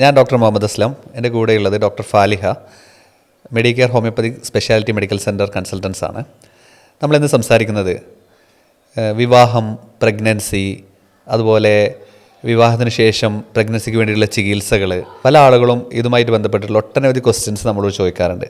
ഞാൻ ഡോക്ടർ മുഹമ്മദ് അസ്ലം എന്റെ കൂടെയുള്ളത് doctor Faliha Medicare homoeopathy speciality medical centre consultants ആണ്. നമ്മളിന്ന് സംസാരിക്കുന്നത് വിവാഹം പ്രഗ്നൻസി അതുപോലെ വിവാഹത്തിന് ശേഷം പ്രഗ്നൻസിക്ക് വേണ്ടിയുള്ള ചികിത്സകൾ പല ആളുകളും ഇതുമായിട്ട് ബന്ധപ്പെട്ടിട്ടുള്ള ഒട്ടനവധി ക്വസ്റ്റ്യൻസ് നമ്മളോട് ചോദിക്കാറുണ്ട്.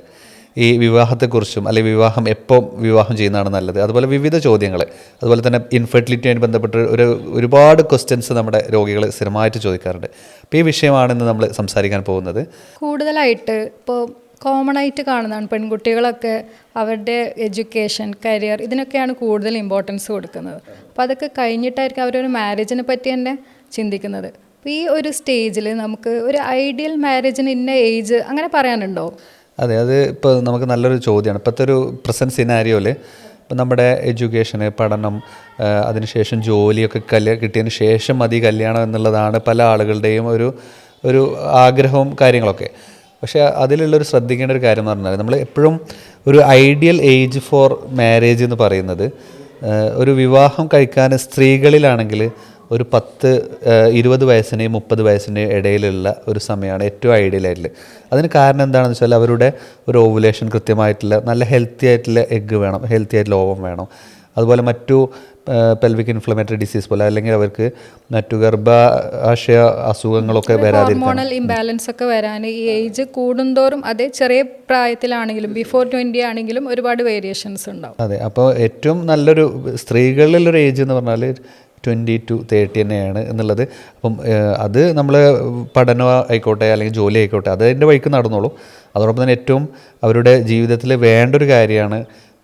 ഈ വിവാഹത്തെക്കുറിച്ചും അല്ലെങ്കിൽ വിവാഹം എപ്പോൾ വിവാഹം ചെയ്യുന്നതാണ് നല്ലത്. അതുപോലെ വിവിധ ചോദ്യങ്ങൾ അതുപോലെ തന്നെ ഇൻഫെർട്ടിലിറ്റിയുമായി ബന്ധപ്പെട്ട് ഒരു ഒരുപാട് ക്വസ്റ്റ്യൻസ് നമ്മുടെ രോഗികൾ സ്ഥിരമായിട്ട് ചോദിക്കാറുണ്ട്. അപ്പോൾ ഈ വിഷയമാണ് ഇന്ന് നമ്മൾ സംസാരിക്കാൻ പോകുന്നത്. കൂടുതലായിട്ട് ഇപ്പോൾ കോമൺ ആയിട്ട് കാണുന്നതാണ് പെൺകുട്ടികളൊക്കെ അവരുടെ എഡ്യൂക്കേഷൻ കരിയർ ഇതിനൊക്കെയാണ് കൂടുതൽ ഇമ്പോർട്ടൻസ് കൊടുക്കുന്നത്. അപ്പോൾ അതൊക്കെ കഴിഞ്ഞിട്ടായിരിക്കും അവരൊരു മാരേജിനെ പറ്റി തന്നെ ചിന്തിക്കുന്നത്. അപ്പോൾ ഈ ഒരു സ്റ്റേജിൽ നമുക്ക് ഒരു ഐഡിയൽ മാരേജിന് ഇന്ന ഏജ് അങ്ങനെ പറയാനുണ്ടോ? അതെ അത് ഇപ്പോൾ നമുക്ക് നല്ലൊരു ചോദ്യമാണ് ഇപ്പോഴത്തെ ഒരു പ്രസന്റ് സിനാരിയോയിൽ ഇപ്പം നമ്മുടെ എഡ്യൂക്കേഷന് പഠനം അതിനുശേഷം ജോലിയൊക്കെ കല്യ കിട്ടിയതിന് ശേഷം മതി കല്യാണം എന്നുള്ളതാണ് പല ആളുകളുടെയും ഒരു ഒരു ആഗ്രഹവും കാര്യങ്ങളൊക്കെ. പക്ഷേ അതിലുള്ളൊരു ശ്രദ്ധിക്കേണ്ട ഒരു കാര്യം എന്ന് പറഞ്ഞാൽ നമ്മൾ എപ്പോഴും ഒരു ഐഡിയൽ ഏജ് ഫോർ മാരേജ് എന്ന് പറയുന്നത് ഒരു വിവാഹം കഴിക്കാൻ സ്ത്രീകളിലാണെങ്കിൽ ഒരു പത്ത് ഇരുപത് വയസ്സിനെയും മുപ്പത് വയസ്സിന്റെയും ഇടയിലുള്ള ഒരു സമയമാണ് ഏറ്റവും ഐഡിയൽ ആയിട്ടുള്ളത്. അതിന് കാരണം എന്താണെന്ന് വെച്ചാൽ അവരുടെ ഒരു ഓവുലേഷൻ കൃത്യമായിട്ടുള്ള നല്ല ഹെൽത്തി ആയിട്ടുള്ള എഗ്ഗ് വേണം ഹെൽത്തി ആയിട്ടുള്ള ഓവം വേണം. അതുപോലെ മറ്റു പെൽവിക് ഇൻഫ്ലമേറ്ററി ഡിസീസ് പോലെ അല്ലെങ്കിൽ അവർക്ക് മറ്റു ഗർഭാശയ അസുഖങ്ങളൊക്കെ ഹോർമോണൽ ഇംബാലൻസ് ഒക്കെ വരാൻ ഈ ഏജ് കൂടുന്തോറും അതേ ചെറിയ പ്രായത്തിലാണെങ്കിലും ബിഫോർ ട്വന്റി ആണെങ്കിലും ഒരുപാട് വേരിയേഷൻസ് ഉണ്ടാവും. അതെ അപ്പോൾ ഏറ്റവും നല്ലൊരു സ്ത്രീകളിലൊരു ഏജ് എന്ന് പറഞ്ഞാൽ ട്വന്റി ടു തേർട്ടി തന്നെയാണ് എന്നുള്ളത്. അപ്പം അത് നമ്മൾ പഠനം ആയിക്കോട്ടെ അല്ലെങ്കിൽ ജോലി ആയിക്കോട്ടെ അത് അതിന്റെ വഴിക്ക് നടന്നോളൂ. അതോടൊപ്പം തന്നെ ഏറ്റവും അവരുടെ ജീവിതത്തിൽ വേണ്ട ഒരു കാര്യമാണ്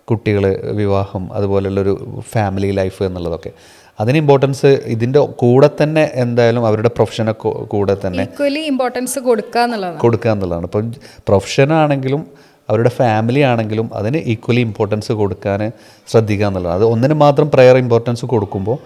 കുട്ടികൾ വിവാഹം അതുപോലെയുള്ളൊരു ഫാമിലി ലൈഫ് എന്നുള്ളതൊക്കെ. അതിന് ഇമ്പോർട്ടൻസ് ഇതിന്റെ കൂടെ തന്നെ എന്തായാലും അവരുടെ പ്രൊഫഷനെ കൂടെ തന്നെ ഇമ്പോർട്ടൻസ് കൊടുക്കുക എന്നുള്ളതാണ്. കൊടുക്കുക എന്നുള്ളതാണ്. ഇപ്പം പ്രൊഫഷനാണെങ്കിലും അവരുടെ ഫാമിലി ആണെങ്കിലും അതിന് ഈക്വലി ഇമ്പോർട്ടൻസ് കൊടുക്കാൻ ശ്രദ്ധിക്കുക എന്നുള്ളതാണ്. അത് ഒന്നിന് മാത്രം പ്രയർ ഇമ്പോർട്ടൻസ് കൊടുക്കുമ്പോൾ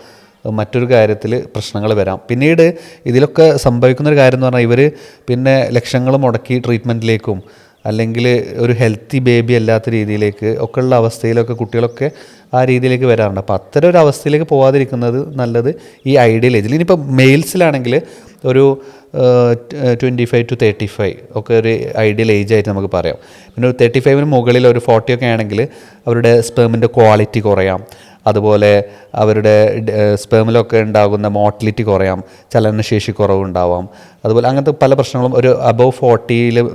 മറ്റൊരു കാര്യത്തിൽ പ്രശ്നങ്ങൾ വരാം. പിന്നീട് ഇതിലൊക്കെ സംഭവിക്കുന്ന ഒരു കാര്യം എന്ന് പറഞ്ഞാൽ ഇവർ പിന്നെ ലക്ഷങ്ങൾ മുടക്കി ട്രീറ്റ്മെന്റിലേക്കും അല്ലെങ്കിൽ ഒരു ഹെൽത്തി ബേബി അല്ലാത്ത രീതിയിലേക്ക് ഒക്കെ ഉള്ള അവസ്ഥയിലൊക്കെ കുട്ടികളൊക്കെ ആ രീതിയിലേക്ക് വരാറുണ്ട്. അപ്പോൾ അത്തരം ഒരു അവസ്ഥയിലേക്ക് പോകാതിരിക്കുന്നത് നല്ലത് ഈ ഐഡിയൽ ഏജിൽ ഇനിയിപ്പോൾ മെയിൽസിലാണെങ്കിൽ ഒരു twenty five to thirty five ഒക്കെ ഒരു ഐഡിയൽ ഏജ് ആയിട്ട് നമുക്ക് പറയാം. പിന്നെ ഒരു തേർട്ടി ഫൈവിന് മുകളിൽ ഒരു ഫോർട്ടി ഒക്കെ ആണെങ്കിൽ അവരുടെ സ്പേമിന്റെ ക്വാളിറ്റി കുറയാം. അതുപോലെ അവരുടെ സ്പേമിലൊക്കെ ഉണ്ടാകുന്ന മോട്ടിലിറ്റി കുറയാം ചലനശേഷി കുറവുണ്ടാവാം. അതുപോലെ അങ്ങനത്തെ പല പ്രശ്നങ്ങളും ഒരു അബവ് ഫോർട്ടിയിൽ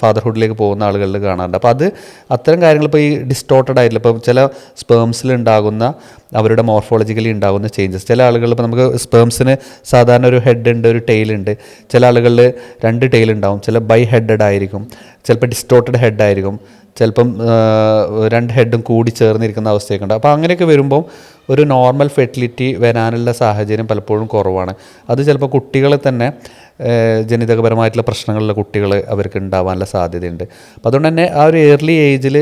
ഫാദർഹുഡിലേക്ക് പോകുന്ന ആളുകളിൽ കാണാറുണ്ട്. അപ്പോൾ അത് അത്തരം കാര്യങ്ങൾ ഇപ്പോൾ ഈ ഡിസ്റ്റോർട്ടഡ് ആയിട്ടില്ല ഇപ്പോൾ ചില സ്പേംസിൽ ഉണ്ടാകുന്ന അവരുടെ മോർഫോളജിക്കലി ഉണ്ടാകുന്ന ചേഞ്ചസ് ചില ആളുകൾ ഇപ്പോൾ നമുക്ക് സ്പേംസിന് സാധാരണ ഒരു ഹെഡ് ഉണ്ട് ഒരു ടെയിൽ ഉണ്ട്. ചില ആളുകളിൽ രണ്ട് ടെയിൽ ഉണ്ടാവും. ചില ബൈ ഹെഡഡ് ആയിരിക്കും. ചിലപ്പോൾ ഡിസ്റ്റോർട്ടഡ് ഹെഡ് ആയിരിക്കും. ചിലപ്പം രണ്ട് ഹെഡും കൂടി ചേർന്നിരിക്കുന്ന അവസ്ഥയൊക്കെ ഉണ്ട്. അപ്പോൾ അങ്ങനെയൊക്കെ വരുമ്പോൾ ഒരു നോർമൽ ഫെർട്ടിലിറ്റി വരാനുള്ള സാഹചര്യം പലപ്പോഴും കുറവാണ്. അത് ചിലപ്പോൾ കുട്ടികളെ തന്നെ ജനിതകപരമായിട്ടുള്ള പ്രശ്നങ്ങളുള്ള കുട്ടികൾ അവർക്ക് ഉണ്ടാവാനുള്ള സാധ്യതയുണ്ട്. അപ്പോൾ അതുകൊണ്ട് തന്നെ ആ ഒരു ഏർലി ഏജിൽ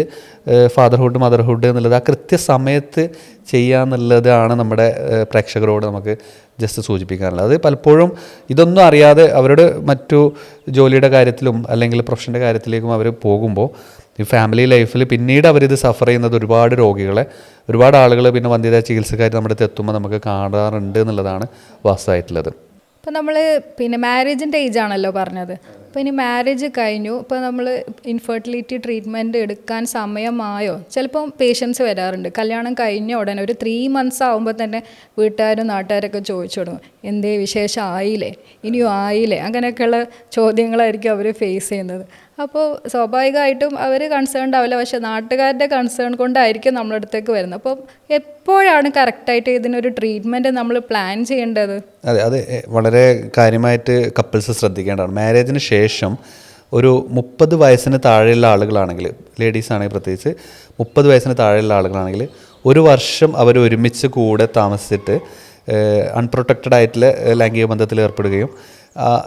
ഫാദർഹുഡ് മദർഹുഡ് എന്നുള്ളത് ആ കൃത്യസമയത്ത് ചെയ്യുക എന്നുള്ളതാണ് നമ്മുടെ പ്രേക്ഷകരോട് നമുക്ക് ജസ്റ്റ് സൂചിപ്പിക്കാനുള്ളത്. അത് പലപ്പോഴും ഇതൊന്നും അറിയാതെ അവരുടെ മറ്റു ജോലിയുടെ കാര്യത്തിലും അല്ലെങ്കിൽ പ്രൊഫഷന്റെ കാര്യത്തിലേക്കും അവർ പോകുമ്പോൾ ഈ ഫാമിലി ലൈഫിൽ പിന്നീട് അവരിത് സഫർ ചെയ്യുന്നത് ഒരുപാട് രോഗികളെ ഒരുപാട് ആളുകൾ പിന്നെ വന്ധ്യതാ ചികിത്സക്കാർ നമ്മുടെ അടുത്ത് എത്തുമ്പോൾ നമുക്ക് കാണാറുണ്ട് എന്നുള്ളതാണ് വാസ്തവമായിട്ടുള്ളത്. ഇപ്പം നമ്മൾ പിന്നെ മാരേജിന്റെ ഏജ് ആണല്ലോ പറഞ്ഞത്. അപ്പോൾ ഇനി മാരേജ് കഴിഞ്ഞു. ഇപ്പോൾ നമ്മൾ ഇൻഫെർട്ടിലിറ്റി ട്രീറ്റ്മെന്റ് എടുക്കാൻ സമയമായോ? ചിലപ്പം പേഷ്യൻസ് വരാറുണ്ട്. കല്യാണം കഴിഞ്ഞ ഉടനെ ഒരു ത്രീ മന്ത്സ് ആകുമ്പോൾ തന്നെ വീട്ടുകാരും നാട്ടുകാരൊക്കെ ചോദിച്ചു തുടങ്ങും. എന്തേ വിശേഷം? ആയില്ലേ? ഇനിയും ആയില്ലേ? അങ്ങനെയൊക്കെയുള്ള ചോദ്യങ്ങളായിരിക്കും അവർ ഫേസ് ചെയ്യുന്നത്. അപ്പോൾ സ്വാഭാവികമായിട്ടും അവർ കൺസേൺ ആവില്ല. പക്ഷെ നാട്ടുകാരുടെ കൺസേൺ കൊണ്ടായിരിക്കും നമ്മുടെ അടുത്തേക്ക് വരുന്നത്. അപ്പോൾ എപ്പോഴാണ് കറക്റ്റായിട്ട് ഇതിനൊരു ട്രീറ്റ്മെന്റ് നമ്മൾ പ്ലാൻ ചെയ്യേണ്ടത്? അതെ അത് വളരെ കാര്യമായിട്ട് കപ്പിൾസ് ശ്രദ്ധിക്കേണ്ടതാണ്. മാരേജിന് ശേഷം ഒരു മുപ്പത് വയസ്സിന് താഴെയുള്ള ആളുകളാണെങ്കിൽ ലേഡീസ് ആണെങ്കിൽ പ്രത്യേകിച്ച് മുപ്പത് വയസ്സിന് താഴെയുള്ള ആളുകളാണെങ്കിൽ ഒരു വർഷം അവർ ഒരുമിച്ച് കൂടെ താമസിച്ചിട്ട് അൺപ്രൊട്ടക്റ്റഡ് ആയിട്ടുള്ള ലൈംഗിക ബന്ധത്തിൽ ഏർപ്പെടുകയും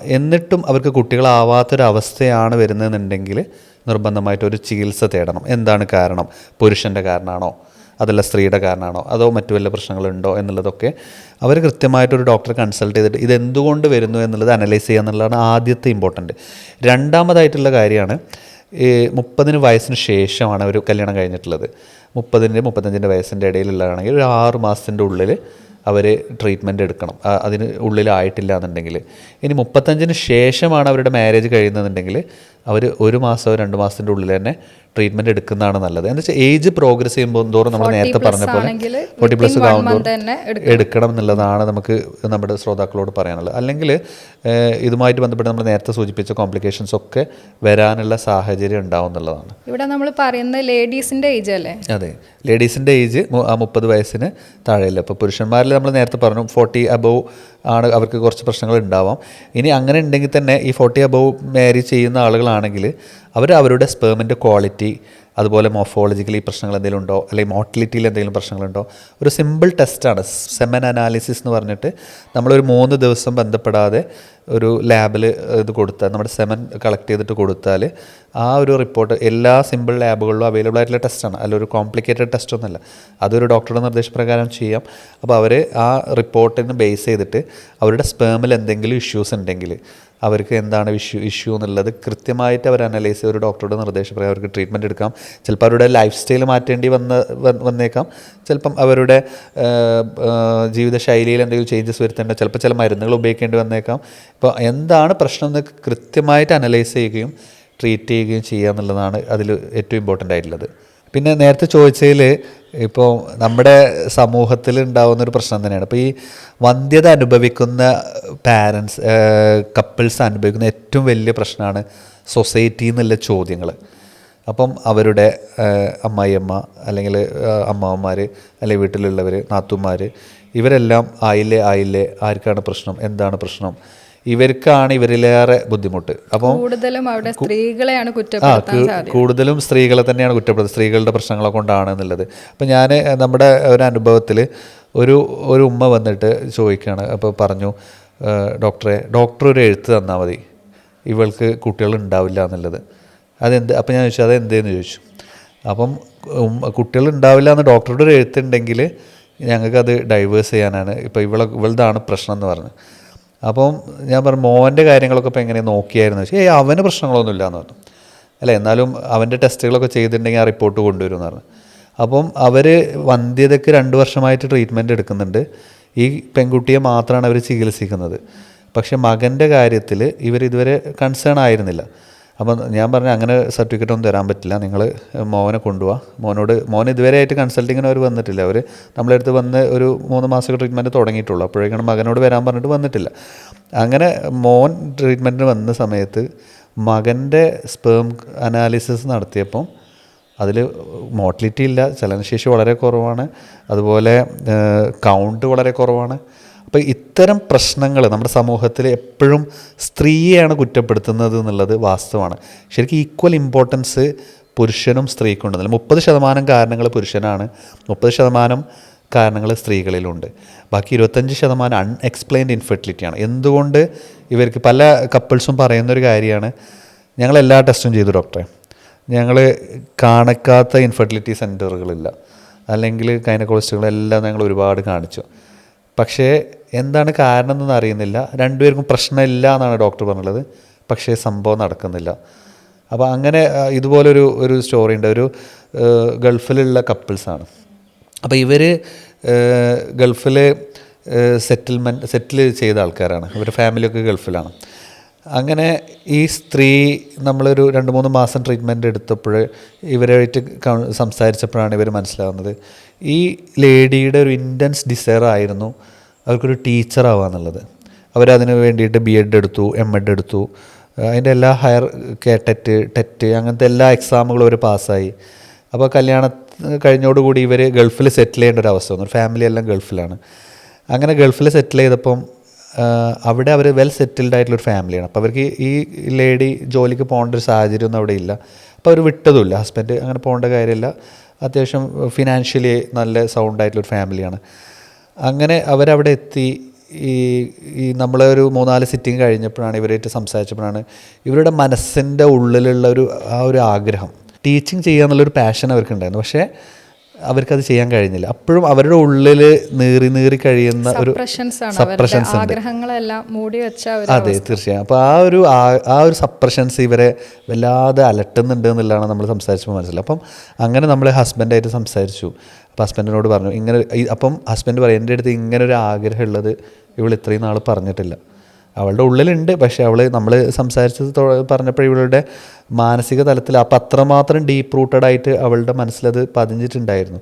എന്നിട്ടും അവർക്ക് കുട്ടികളാവാത്തൊരവസ്ഥയാണ് വരുന്നതെന്നുണ്ടെങ്കിൽ നിർബന്ധമായിട്ട് ഒരു ചികിത്സ തേടണം. എന്താണ് കാരണം? പുരുഷന്റെ കാരണമാണോ അതല്ല സ്ത്രീയുടെ കാരണമാണോ അതോ മറ്റു വല്ല പ്രശ്നങ്ങളുണ്ടോ എന്നുള്ളതൊക്കെ അവർ കൃത്യമായിട്ടൊരു ഡോക്ടറെ കൺസൾട്ട് ചെയ്തിട്ട് ഇതെന്തുകൊണ്ട് വരുന്നു എന്നുള്ളത് അനലൈസ് ചെയ്യുക എന്നുള്ളതാണ് ആദ്യത്തെ ഇമ്പോർട്ടന്റ് രണ്ടാമതായിട്ടുള്ള കാര്യമാണ് ഈ മുപ്പതിന് വയസ്സിന് ശേഷമാണ് ഒരു കല്യാണം കഴിഞ്ഞിട്ടുള്ളത്. മുപ്പതിന്റെ മുപ്പത്തഞ്ചിന്റെ വയസ്സിന്റെ ഇടയിലുള്ളതാണെങ്കിൽ ഒരു ആറ് മാസത്തിന്റെ ഉള്ളിൽ അവർ ട്രീറ്റ്മെന്റ് എടുക്കണം. അതിന് ഉള്ളിലായിട്ടില്ല എന്നുണ്ടെങ്കിൽ ഇനി മുപ്പത്തഞ്ചിന് ശേഷമാണ് അവരുടെ മാരേജ് കഴിയുന്നതെന്നുണ്ടെങ്കിൽ അവർ ഒരു മാസമോ രണ്ട് മാസത്തിന്റെ ഉള്ളിൽ തന്നെ ട്രീറ്റ്മെന്റ് എടുക്കുന്നതാണ് നല്ലത്. എന്ന് വെച്ചാൽ ഏജ് പ്രോഗ്രസ് ചെയ്യുമ്പോൾ തോറും നമ്മൾ നേരത്തെ പറഞ്ഞ പോലെ ഫോർട്ടി പ്ലസ് തന്നെ എടുക്കണം. എന്നുള്ളതാണ് നമുക്ക് നമ്മുടെ ശ്രോതാക്കളോട് പറയാനുള്ളത്. അല്ലെങ്കിൽ ഇതുമായിട്ട് ബന്ധപ്പെട്ട് നമ്മൾ നേരത്തെ സൂചിപ്പിച്ച കോംപ്ലിക്കേഷൻസ് ഒക്കെ വരാനുള്ള സാഹചര്യം ഉണ്ടാവും എന്നുള്ളതാണ്. ഇവിടെ നമ്മൾ പറയുന്നത് ലേഡീസിന്റെ ഏജ് അല്ലേ? അതെ. ലേഡീസിന്റെ ഏജ് ആ മുപ്പത് വയസ്സിന് താഴെയല്ല. അപ്പോൾ പുരുഷന്മാരിൽ നമ്മൾ നേരത്തെ പറഞ്ഞു ഫോർട്ടി അബവ് ആണ് അവർക്ക് കുറച്ച് പ്രശ്നങ്ങൾ ഉണ്ടാവാം. ഇനി അങ്ങനെ ഉണ്ടെങ്കിൽ തന്നെ ഈ ഫോർട്ടി അബവ് മാരി ചെയ്യുന്ന ആളുകളാണെങ്കിൽ അവർ അവരുടെ സ്പേമിന്റെ ക്വാളിറ്റി അതുപോലെ മോഫോളജിക്കലി പ്രശ്നങ്ങൾ എന്തെങ്കിലും ഉണ്ടോ അല്ലെങ്കിൽ മോട്ടിലിറ്റിയിൽ എന്തെങ്കിലും പ്രശ്നങ്ങളുണ്ടോ ഒരു സിമ്പിൾ ടെസ്റ്റാണ് സെമൻ അനാലിസിസ് എന്ന് പറഞ്ഞിട്ട് നമ്മളൊരു മൂന്ന് ദിവസം ബന്ധപ്പെടാതെ ഒരു ലാബിൽ ഇത് കൊടുത്താൽ നമ്മുടെ സെമൻ കളക്ട് ചെയ്തിട്ട് കൊടുത്താൽ ആ ഒരു റിപ്പോർട്ട് എല്ലാ സിമ്പിൾ ലാബുകളിലും അവൈലബിൾ ആയിട്ടുള്ള ടെസ്റ്റാണ്. അല്ല ഒരു കോംപ്ലിക്കേറ്റഡ് ടെസ്റ്റ് ഒന്നുമല്ല. അതൊരു ഡോക്ടറുടെ നിർദ്ദേശപ്രകാരം ചെയ്യാം. അപ്പോൾ അവർ ആ റിപ്പോർട്ടിന് ബേസ് ചെയ്തിട്ട് അവരുടെ സ്പേമിൽ എന്തെങ്കിലും ഇഷ്യൂസ് ഉണ്ടെങ്കിൽ അവർക്ക് എന്താണ് ഇഷ്യൂ ഇഷ്യൂ എന്നുള്ളത് കൃത്യമായിട്ട് അവർ അനലൈസ് ചെയ്ത് ഒരു ഡോക്ടറുടെ നിർദ്ദേശപ്രകാരം അവർക്ക് ട്രീറ്റ്മെന്റ് എടുക്കാം. ചിലപ്പോൾ അവരുടെ ലൈഫ് സ്റ്റൈൽ മാറ്റേണ്ടി വന്ന വന്നേക്കാം. ചിലപ്പം അവരുടെ ജീവിതശൈലിയിൽ എന്തെങ്കിലും ചേഞ്ചസ് വരുത്തേണ്ട ചിലപ്പോൾ ചില മരുന്നുകൾ ഉപയോഗിക്കേണ്ടി വന്നേക്കാം. ഇപ്പോൾ എന്താണ് പ്രശ്നം എന്ന് കൃത്യമായിട്ട് അനലൈസ് ചെയ്യുകയും ട്രീറ്റ് ചെയ്യുകയും ചെയ്യുക എന്നുള്ളതാണ് അതിൽ ഏറ്റവും ഇമ്പോർട്ടന്റ് ആയിട്ടുള്ളത്. പിന്നെ നേരത്തെ ചോദിച്ചതിൽ ഇപ്പോൾ നമ്മുടെ സമൂഹത്തിൽ ഉണ്ടാകുന്ന ഒരു പ്രശ്നം തന്നെയാണ്. അപ്പോൾ ഈ വന്ധ്യത അനുഭവിക്കുന്ന പാരൻസ് കപ്പിൾസ് അനുഭവിക്കുന്ന ഏറ്റവും വലിയ പ്രശ്നമാണ് സൊസൈറ്റി എന്നുള്ള ചോദ്യങ്ങൾ. അപ്പം അവരുടെ അമ്മായിയമ്മ അല്ലെങ്കിൽ അമ്മാവന്മാർ അല്ലെങ്കിൽ വീട്ടിലുള്ളവർ നാത്തുമാർ ഇവരെല്ലാം ആയില്ലേ ആയില്ലേ ആർക്കാണ് പ്രശ്നം എന്താണ് പ്രശ്നം? ഇവർക്കാണ് ഇവരിലേറെ ബുദ്ധിമുട്ട്. അപ്പോൾ കൂടുതലും അവിടെ സ്ത്രീകളെയാണ് കുറ്റപ്പെടുത്താൻ കൂടുതലും സ്ത്രീകളെ തന്നെയാണ് കുറ്റപ്പെടുത്തുന്നത് സ്ത്രീകളുടെ പ്രശ്നങ്ങളെ കൊണ്ടാണ് എന്നുള്ളത്. അപ്പം ഞാൻ നമ്മുടെ ഒരു അനുഭവത്തിൽ ഒരു ഒരു ഉമ്മ വന്നിട്ട് ചോദിക്കുകയാണ് അപ്പോൾ പറഞ്ഞു "ഏ, ഡോക്ടറെ ഡോക്ടർ ഒരു എഴുത്ത് തന്നാൽ മതി. ഇവൾക്ക് കുട്ടികൾ ഉണ്ടാവില്ല എന്നുള്ളത്. അതെന്ത് അപ്പം ഞാൻ ചോദിച്ചു അതെന്തേന്ന് ചോദിച്ചു. അപ്പം കുട്ടികൾ ഉണ്ടാവില്ല എന്ന് ഡോക്ടറുടെ ഒരു എഴുത്തുണ്ടെങ്കിൽ ഞങ്ങൾക്കത് ഡൈവേഴ്സ് ചെയ്യാനാണ്. ഇപ്പോൾ ഇവളെ ഇവളുതാണ് പ്രശ്നം എന്ന് പറഞ്ഞു. അപ്പം ഞാൻ പറഞ്ഞു മോന്റെ കാര്യങ്ങളൊക്കെ ഇപ്പോൾ എങ്ങനെ നോക്കിയായിരുന്നു? വെച്ചാൽ ഏയ് അവന് പ്രശ്നങ്ങളൊന്നുമില്ല എന്ന് പറഞ്ഞു. അല്ല എന്നാലും അവന്റെ ടെസ്റ്റുകളൊക്കെ ചെയ്തിട്ടുണ്ടെങ്കിൽ ആ റിപ്പോർട്ട് കൊണ്ടുവരും എന്ന് പറഞ്ഞു. അപ്പം അവർ വന്ധ്യതയ്ക്ക് രണ്ട് വർഷമായിട്ട് ട്രീറ്റ്മെന്റ് എടുക്കുന്നുണ്ട്. ഈ പെൺകുട്ടിയെ മാത്രമാണ് അവർ ചികിത്സിക്കുന്നത്. പക്ഷേ മകന്റെ കാര്യത്തിൽ ഇവർ ഇതുവരെ കൺസേൺ ആയിരുന്നില്ല. അപ്പം ഞാൻ പറഞ്ഞു അങ്ങനെ സർട്ടിഫിക്കറ്റ് ഒന്നും തരാൻ പറ്റില്ല. നിങ്ങൾ മോനെ കൊണ്ടുപോവാ മോനോട് മോൻ ഇതുവരെ ആയിട്ട് കൺസൾട്ടിങ്ങിന് അവർ വന്നിട്ടില്ല. അവർ നമ്മളെ അടുത്ത് വന്ന് ഒരു മൂന്ന് മാസം ട്രീറ്റ്മെന്റ് തുടങ്ങിയിട്ടുള്ളൂ. അപ്പോഴേക്കാണ് മകനോട് വരാൻ പറഞ്ഞിട്ട് വന്നിട്ടില്ല. അങ്ങനെ മോൻ ട്രീറ്റ്മെന്റിന് വന്ന സമയത്ത് മകന്റെ സ്പേം അനാലിസിസ് നടത്തിയപ്പം അതിൽ മോട്ടിലിറ്റി ഇല്ല. ചലനശേഷി വളരെ കുറവാണ്. അതുപോലെ കൗണ്ട് വളരെ കുറവാണ്. അപ്പോൾ ഇത്തരം പ്രശ്നങ്ങൾ നമ്മുടെ സമൂഹത്തിൽ എപ്പോഴും സ്ത്രീയെയാണ് കുറ്റപ്പെടുത്തുന്നത് എന്നുള്ളത് വാസ്തവമാണ്. ശരിക്കും ഈക്വൽ ഇമ്പോർട്ടൻസ് പുരുഷനും സ്ത്രീക്കും ഉണ്ടെന്നില്ല മുപ്പത് ശതമാനം കാരണങ്ങൾ പുരുഷനാണ് മുപ്പത് ശതമാനം കാരണങ്ങൾ സ്ത്രീകളിലുണ്ട്. ബാക്കി ഇരുപത്തഞ്ച് ശതമാനം അൺഎക്സ്പ്ലെയിൻഡ് ഇൻഫെർട്ടിലിറ്റിയാണ് എന്തുകൊണ്ട് ഇവർക്ക് പല കപ്പിൾസും പറയുന്നൊരു കാര്യമാണ് ഞങ്ങൾ എല്ലാ ടെസ്റ്റും ചെയ്തു ഡോക്ടറെ ഞങ്ങൾ കാണിക്കാത്ത ഇൻഫെർട്ടിലിറ്റി സെന്ററുകളില്ല അല്ലെങ്കിൽ ഗൈനക്കോളജിസ്റ്റുകളെല്ലാം ഞങ്ങൾ ഒരുപാട് കാണിച്ചു. പക്ഷേ എന്താണ് കാരണം എന്നൊന്നും അറിയുന്നില്ല. രണ്ടുപേർക്കും പ്രശ്നമില്ല എന്നാണ് ഡോക്ടർ പറഞ്ഞുള്ളത്. പക്ഷേ സംഭവം നടക്കുന്നില്ല. അപ്പോൾ അങ്ങനെ ഇതുപോലൊരു ഒരു സ്റ്റോറി ഉണ്ട് ഒരു ഗൾഫിലുള്ള കപ്പിൾസാണ്. അപ്പോൾ ഇവർ ഗൾഫിലെ സെറ്റിൽമെന്റ് സെറ്റിൽ ചെയ്ത ആൾക്കാരാണ്. ഇവരുടെ ഫാമിലിയൊക്കെ ഗൾഫിലാണ്. അങ്ങനെ ഈ സ്ത്രീ നമ്മളൊരു രണ്ട് മൂന്ന് മാസം ട്രീറ്റ്മെന്റ് എടുത്തപ്പോൾ ഇവരായിട്ട് സംസാരിച്ചപ്പോഴാണ് ഇവർ മനസ്സിലാവുന്നത്. ഈ ലേഡിയുടെ ഒരു ഇന്റൻസ് ഡിസയർ ആയിരുന്നു അവർക്കൊരു ടീച്ചർ ആവാന്നുള്ളത്. അവരതിന് വേണ്ടിയിട്ട് ബി എഡ് എടുത്തു എം എഡ് എടുത്തു അതിന്റെ എല്ലാ ഹയർ കെ ടെറ്റ് ടെറ്റ് അങ്ങനത്തെ എല്ലാ എക്സാമുകളും അവർ പാസ്സായി അപ്പോൾ കല്യാണ കഴിഞ്ഞോടുകൂടി ഇവർ ഗൾഫിൽ സെറ്റിൽ ചെയ്യേണ്ട ഒരു അവസ്ഥ വന്നു. ഫാമിലി എല്ലാം ഗൾഫിലാണ്. അങ്ങനെ ഗൾഫിൽ സെറ്റിൽ ചെയ്തപ്പം അവിടെ അവർ വെൽ സെറ്റിൽഡ് ആയിട്ടുള്ള ഒരു ഫാമിലിയാണ് അപ്പോൾ അവർക്ക് ഈ ലേഡി ജോലിക്ക് പോകേണ്ട ഒരു സാഹചര്യമൊന്നും അവിടെ ഇല്ല. അപ്പോൾ അവർ വിട്ടതുമില്ല. ഹസ്ബൻഡ് അങ്ങനെ പോകേണ്ട കാര്യമില്ല. അത്യാവശ്യം ഫിനാൻഷ്യലി നല്ല സൗണ്ട് ആയിട്ടുള്ള ഒരു ഫാമിലിയാണ് അങ്ങനെ അവരവിടെ എത്തി. ഈ ഈ നമ്മളെ ഒരു മൂന്നാൽ സിറ്റിങ് കഴിഞ്ഞപ്പോഴാണ് ഇവരായിട്ട് സംസാരിച്ചപ്പോഴാണ് ഇവരുടെ മനസ്സിന്റെ ഉള്ളിലുള്ള ഒരു ആ ഒരു ആഗ്രഹം. ടീച്ചിങ് ചെയ്യുക എന്നുള്ളൊരു പാഷൻ അവർക്കുണ്ടായിരുന്നു പക്ഷേ അവർക്കത് ചെയ്യാൻ കഴിഞ്ഞില്ല. അപ്പോഴും അവരുടെ ഉള്ളിൽ നീറി നീറി കഴിയുന്ന ഒരു സപ്രഷൻസ് ആഗ്രഹങ്ങളെല്ലാം മൂടി വെച്ച അതെ തീർച്ചയായും. അപ്പോൾ ആ ഒരു ആ- ആ ഒരു സപ്രഷൻസ് ഇവരെ വല്ലാതെ അലട്ടുന്നുണ്ട് എന്നുള്ളതാണ് നമ്മൾ സംസാരിച്ചപ്പോൾ മനസ്സിലായി അപ്പം അങ്ങനെ നമ്മൾ ഹസ്ബൻഡായിട്ട് സംസാരിച്ചു. അപ്പോൾ ഹസ്ബൻഡിനോട് പറഞ്ഞു ഇങ്ങനെ അപ്പം ഹസ്ബൻഡ് പറയും എന്റെ അടുത്ത് ഇങ്ങനെ ഒരു ആഗ്രഹമുള്ളത് ഇവൾ ഇത്രയും നാൾ പറഞ്ഞിട്ടില്ല. അവളുടെ ഉള്ളിലുണ്ട്. പക്ഷേ അവൾ നമ്മൾ സംസാരിച്ചത് പറഞ്ഞപ്പോൾ ഇവളുടെ മാനസിക തലത്തിൽ അപ്പം അത്രമാത്രം ഡീപ്പ് റൂട്ടഡ് ആയിട്ട് അവളുടെ മനസ്സിലത് പതിഞ്ഞിട്ടുണ്ടായിരുന്നു.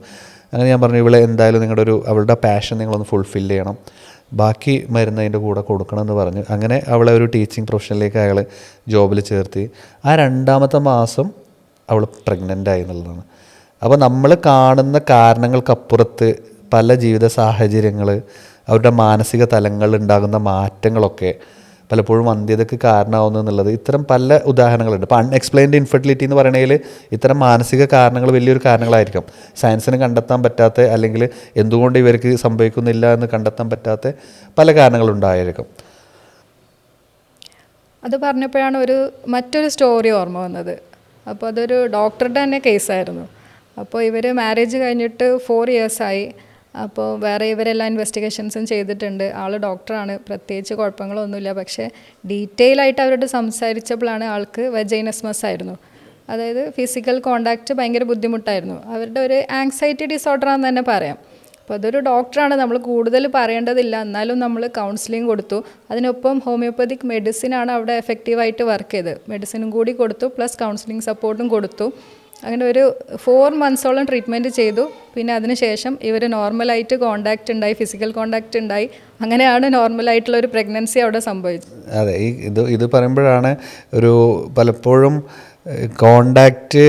അങ്ങനെ ഞാൻ പറഞ്ഞു ഇവളെ എന്തായാലും നിങ്ങളുടെ ഒരു അവളുടെ പാഷൻ നിങ്ങളൊന്ന് ഫുൾഫിൽ ചെയ്യണം. ബാക്കി മരുന്ന് അതിന്റെ കൂടെ കൊടുക്കണം എന്ന് പറഞ്ഞു. അങ്ങനെ അവളെ ഒരു ടീച്ചിങ് പ്രൊഫഷനിലേക്ക് അയാൾ ജോബിൽ ചേർത്തി. ആ രണ്ടാമത്തെ മാസം അവൾ പ്രഗ്നന്റ് ആയി എന്നുള്ളതാണ്. അപ്പോൾ നമ്മൾ കാണുന്ന കാരണങ്ങൾക്കപ്പുറത്ത് പല ജീവിത സാഹചര്യങ്ങൾ അവരുടെ മാനസിക തലങ്ങളിൽ ഉണ്ടാകുന്ന മാറ്റങ്ങളൊക്കെ പലപ്പോഴും അന്ത്യതയ്ക്ക് കാരണമാവുന്നു എന്നുള്ളത് ഇത്തരം പല ഉദാഹരണങ്ങളുണ്ട്. ഇപ്പോൾ അൺഎക്സ്പ്ലെയിൻഡ് ഇൻഫെർട്ടിലിറ്റി എന്ന് പറയണതിൽ ഇത്തരം മാനസിക കാരണങ്ങൾ വലിയൊരു കാരണങ്ങളായിരിക്കും. സയൻസിന് കണ്ടെത്താൻ പറ്റാത്ത അല്ലെങ്കിൽ എന്തുകൊണ്ട് ഇവർക്ക് സംഭവിക്കുന്നില്ല എന്ന് കണ്ടെത്താൻ പറ്റാത്ത പല കാരണങ്ങളുണ്ടായിരിക്കും അത് പറഞ്ഞപ്പോഴാണ് ഒരു മറ്റൊരു സ്റ്റോറി ഓർമ്മ വന്നത്. അപ്പോൾ അതൊരു ഡോക്ടറുടെ തന്നെ കേസായിരുന്നു അപ്പോൾ ഇവർ മാരേജ് കഴിഞ്ഞിട്ട് ഫോർ ഇയേഴ്സായി അപ്പോൾ വേറെ ഇവരെല്ലാം ഇൻവെസ്റ്റിഗേഷൻസും ചെയ്തിട്ടുണ്ട്. ആൾ ഡോക്ടറാണ്. പ്രത്യേകിച്ച് കുഴപ്പങ്ങളൊന്നുമില്ല. പക്ഷേ ഡീറ്റെയിൽ ആയിട്ട് അവരോട് സംസാരിച്ചപ്പോഴാണ് ആൾക്ക് വെജൈനസ്മസ് ആയിരുന്നു. അതായത് ഫിസിക്കൽ കോണ്ടാക്റ്റ് ഭയങ്കര ബുദ്ധിമുട്ടായിരുന്നു. അവരുടെ ഒരു ആങ്സൈറ്റി ഡിസോർഡർ ആണെന്ന് തന്നെ പറയാം. അപ്പോൾ അതൊരു ഡോക്ടറാണ്. നമ്മൾ കൂടുതൽ പറയേണ്ടതില്ല. എന്നാലും നമ്മൾ കൗൺസിലിംഗ് കൊടുത്തു. അതിനൊപ്പം ഹോമിയോപ്പതിക് മെഡിസിനാണ് അവിടെ എഫക്റ്റീവായിട്ട് വർക്ക് ചെയ്തത്. മെഡിസിനും കൂടി കൊടുത്തു. പ്ലസ് കൗൺസിലിംഗ് സപ്പോർട്ടും കൊടുത്തു. അങ്ങനെ ഒരു ഫോർ മന്ത്സോളം ട്രീറ്റ്മെന്റ് ചെയ്തു. പിന്നെ അതിനുശേഷം ഇവർ നോർമലായിട്ട് കോണ്ടാക്റ്റ് ഉണ്ടായി ഫിസിക്കൽ കോണ്ടാക്റ്റ് ഉണ്ടായി. അങ്ങനെയാണ് നോർമലായിട്ടുള്ള ഒരു പ്രഗ്നൻസി അവിടെ സംഭവിച്ചത്. അതെ ഈ ഇത് ഇത് പറയുമ്പോഴാണ് ഒരു പലപ്പോഴും കോണ്ടാക്റ്റ്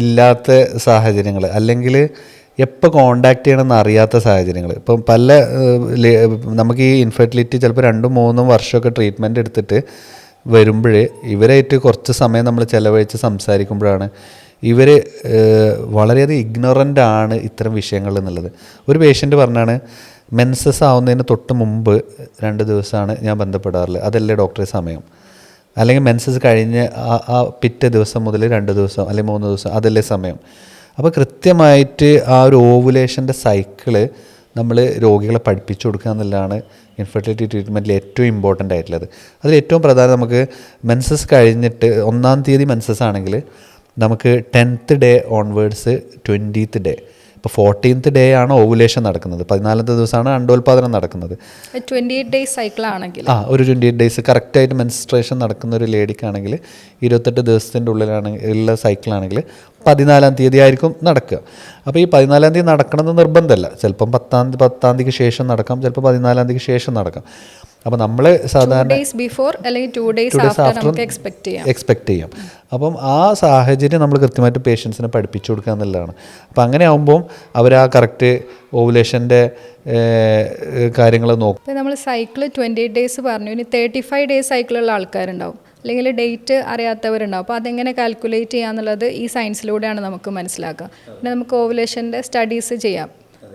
ഇല്ലാത്ത സാഹചര്യങ്ങൾ. അല്ലെങ്കിൽ എപ്പോൾ കോണ്ടാക്ട് ചെയ്യണമെന്ന് അറിയാത്ത സാഹചര്യങ്ങൾ. ഇപ്പം പല നമുക്ക് ഈ ഇൻഫെർട്ടിലിറ്റി ചിലപ്പോൾ രണ്ടും മൂന്നും വർഷമൊക്കെ ട്രീറ്റ്മെന്റ് എടുത്തിട്ട് വരുമ്പോൾ ഇവരായിട്ട് കുറച്ച് സമയം നമ്മൾ ചിലവഴിച്ച് സംസാരിക്കുമ്പോഴാണ് ഇവർ വളരെയധികം ഇഗ്നോറന്റ് ആണ് ഇത്തരം വിഷയങ്ങൾ എന്നുള്ളത്. ഒരു പേഷ്യന്റ് പറഞ്ഞാണ് മെൻസസ് ആവുന്നതിന് തൊട്ട് മുമ്പ് രണ്ട് ദിവസമാണ് ഞാൻ ബന്ധപ്പെടാറുള്ളത് അതല്ലേ ഡോക്ടറെ സമയം. അല്ലെങ്കിൽ മെൻസസ് കഴിഞ്ഞ് ആ ആ പിറ്റേ ദിവസം മുതൽ രണ്ട് ദിവസം അല്ലെങ്കിൽ മൂന്ന് ദിവസം അതല്ലേ സമയം. അപ്പോൾ കൃത്യമായിട്ട് ആ ഒരു ഓവുലേഷന്റെ സൈക്കിൾ നമ്മൾ രോഗികളെ പഠിപ്പിച്ചു കൊടുക്കുക എന്നുള്ളതാണ് ഇൻഫെർട്ടിലിറ്റി ട്രീറ്റ്മെന്റിൽ ഏറ്റവും ഇമ്പോർട്ടന്റ് ആയിട്ടുള്ളത്. അതിൽ ഏറ്റവും പ്രധാനം നമുക്ക് മെൻസസ് കഴിഞ്ഞിട്ട് ഒന്നാം തീയതി മെൻസസ് ആണെങ്കിൽ നമുക്ക് tenth day onwards twentieth day. ഇപ്പോൾ ഫോർട്ടീൻത്ത് ഡേ ആണ് ഓവുലേഷൻ നടക്കുന്നത്. പതിനാലാമത്തെ ദിവസമാണ് അണ്ടോൽപാദനം നടക്കുന്നത്. ട്വന്റി എയ്റ്റ് ഡേയ്സ് സൈക്കിളാണെങ്കിൽ ആ ഒരു ട്വന്റി എയ്റ്റ് ഡേയ്സ് കറക്റ്റായിട്ട് മെൻസ്ട്രേഷൻ നടക്കുന്ന ഒരു ലേഡിക്കാണെങ്കിൽ ഇരുപത്തെട്ട് ദിവസത്തിന്റെ ഉള്ളിലാണ് ഉള്ള സൈക്കിളാണെങ്കിൽ പതിനാലാം തീയതി ആയിരിക്കും നടക്കുക. അപ്പോൾ ഈ പതിനാലാം തീയതി നടക്കണമെന്ന് നിർബന്ധമല്ല. ചിലപ്പം പത്താം പത്താം തീയതിക്ക് ശേഷം നടക്കാം ചിലപ്പോൾ പതിനാലാം തീയതിക്ക് ശേഷം നടക്കാം. അപ്പോൾ നമ്മൾ സാധാരണ ബിഫോർ അല്ലെങ്കിൽ ടു ഡേയ്സ് ആഫ്റ്റർ എക്സ്പെക്ട് ചെയ്യാം. എക്സ്പെക്റ്റ് ചെയ്യാം. അപ്പം ആ സാഹചര്യം നമ്മൾ കൃത്യമായിട്ട് പേഷ്യൻസിനെ പഠിപ്പിച്ചു കൊടുക്കുക എന്നുള്ളതാണ്. അപ്പം അങ്ങനെ ആകുമ്പോൾ അവർ ആ കറക്റ്റ് ഓവുലേഷന്റെ കാര്യങ്ങൾ നോക്കും. നമ്മൾ സൈക്കിൾ ട്വന്റി എയ്റ്റ് ഡേയ്സ് പറഞ്ഞു. ഇനി തേർട്ടി ഫൈവ് ഡേയ്സ് സൈക്കിളുള്ള ആൾക്കാരുണ്ടാവും. അല്ലെങ്കിൽ ഡേറ്റ് അറിയാത്തവരുണ്ടാവും. അപ്പോൾ അതെങ്ങനെ കാൽക്കുലേറ്റ് ചെയ്യാന്നുള്ളത് ഈ സയൻസിലൂടെയാണ് നമുക്ക് മനസ്സിലാക്കുക. പിന്നെ നമുക്ക് ഓവുലേഷന്റെ സ്റ്റഡീസ് ചെയ്യാം.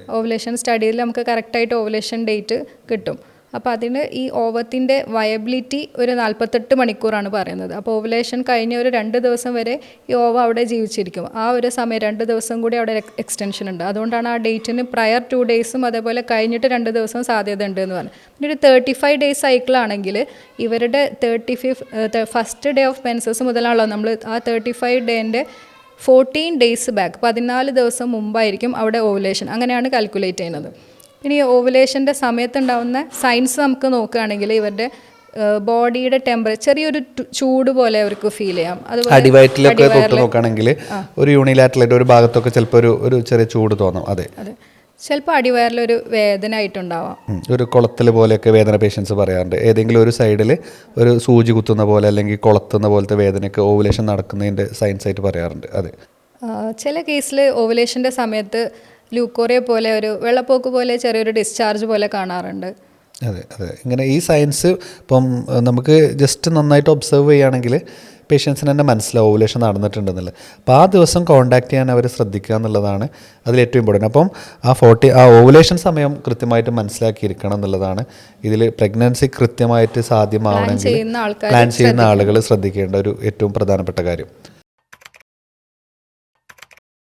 ഓവുലേഷൻ സ്റ്റഡിയിൽ നമുക്ക് കറക്റ്റായിട്ട് ഓവുലേഷൻ ഡേറ്റ് കിട്ടും. അപ്പോൾ അതിന് ഈ ഓവത്തിന്റെ വയബിലിറ്റി ഒരു നാൽപ്പത്തെട്ട് മണിക്കൂറാണ് പറയുന്നത്. അപ്പോൾ ഓവുലേഷൻ കഴിഞ്ഞ ഒരു രണ്ട് ദിവസം വരെ ഈ ഓവ അവിടെ ജീവിച്ചിരിക്കും. ആ ഒരു സമയം രണ്ട് ദിവസം കൂടി അവിടെ എക്സ്റ്റൻഷൻ ഉണ്ട്. അതുകൊണ്ടാണ് ആ ഡേറ്റിന് പ്രയർ ടു ഡേയ്സും അതേപോലെ കഴിഞ്ഞിട്ട് രണ്ട് ദിവസം സാധ്യത ഉണ്ട് എന്ന് പറഞ്ഞു പിന്നെ ഒരു തേർട്ടി ഫൈവ് ഡേയ്സ് സൈക്കിളാണെങ്കിൽ ഇവരുടെ thirty five first day of menses മുതലാണല്ലോ നമ്മൾ ആ തേർട്ടി ഫൈവ് ഡേന്റെ ഫോർട്ടീൻ ഡേയ്സ് ബാക്ക് പതിനാല് ദിവസം മുമ്പായിരിക്കും അവിടെ ഓവുലേഷൻ അങ്ങനെയാണ് കാൽക്കുലേറ്റ് ചെയ്യുന്നത്. ഈ ഓവുലേഷന്റെ സമയത്തുണ്ടാവുന്ന സൈൻസ് നമുക്ക് നോക്കുകയാണെങ്കിൽ ഇവരുടെ ബോഡിയുടെ ടെമ്പറേച്ചർ ചെറിയൊരു ചൂട് പോലെ അവർക്ക് ഫീൽ ചെയ്യാം. അതുപോലെ അടിവയറ്റിലൊക്കെ തൊട്ട് നോക്കുകയാണെങ്കിൽ ഒരു യൂണിലാറ്ററലായിട്ട് ഒരു ഭാഗത്തൊക്കെ ചിലപ്പോൾ ഒരു ഒരു ചെറിയ ചൂട് തോന്നും. അതെ. അതെ. ചിലപ്പോൾ അടിവയറിലൊരു വേദന ആയിട്ടുണ്ടാവാം. ഒരു കുളത്തിൽ പോലെയൊക്കെ വേദന പേഷ്യൻസ് പറയാറുണ്ട്. ഏതെങ്കിലും ഒരു സൈഡിൽ ഒരു സൂചി കുത്തുന്ന പോലെ അല്ലെങ്കിൽ കുളത്തുന്ന പോലത്തെ വേദനയൊക്കെ ഓവുലേഷൻ നടക്കുന്നതിന്റെ സയൻസ് ആയിട്ട് പറയാറുണ്ട്. അതെ. ചില കേസിൽ ഓവുലേഷന്റെ സമയത്ത് ലൂക്കോറിയ പോലെ ഒരു വെള്ളപ്പോക്ക് പോലെ ചെറിയൊരു ഡിസ്ചാർജ് പോലെ കാണാറുണ്ട്. അതെ അതെ. ഇങ്ങനെ ഈ സയൻസ് ഇപ്പം നമുക്ക് ജസ്റ്റ് നന്നായിട്ട് ഒബ്സർവ് ചെയ്യുകയാണെങ്കിൽ പേഷ്യൻസിന് തന്നെ മനസ്സിലാവും ഓവുലേഷൻ നടന്നിട്ടുണ്ടെന്നുള്ളത്. അപ്പോൾ ആ ദിവസം കോൺടാക്ട് ചെയ്യാൻ അവർ ശ്രദ്ധിക്കുക എന്നുള്ളതാണ് അതിൽ ഏറ്റവും ഇമ്പോർട്ടന്റ് അപ്പം ആ ഫോർട്ടി ആ ഓവുലേഷൻ സമയം കൃത്യമായിട്ട് മനസ്സിലാക്കിയിരിക്കണം എന്നുള്ളതാണ് ഇതിൽ പ്രഗ്നൻസി കൃത്യമായിട്ട് സാധ്യമാവണമെങ്കിൽ പ്ലാൻ ചെയ്യുന്ന ആളുകൾ ശ്രദ്ധിക്കേണ്ട ഒരു ഏറ്റവും പ്രധാനപ്പെട്ട കാര്യം.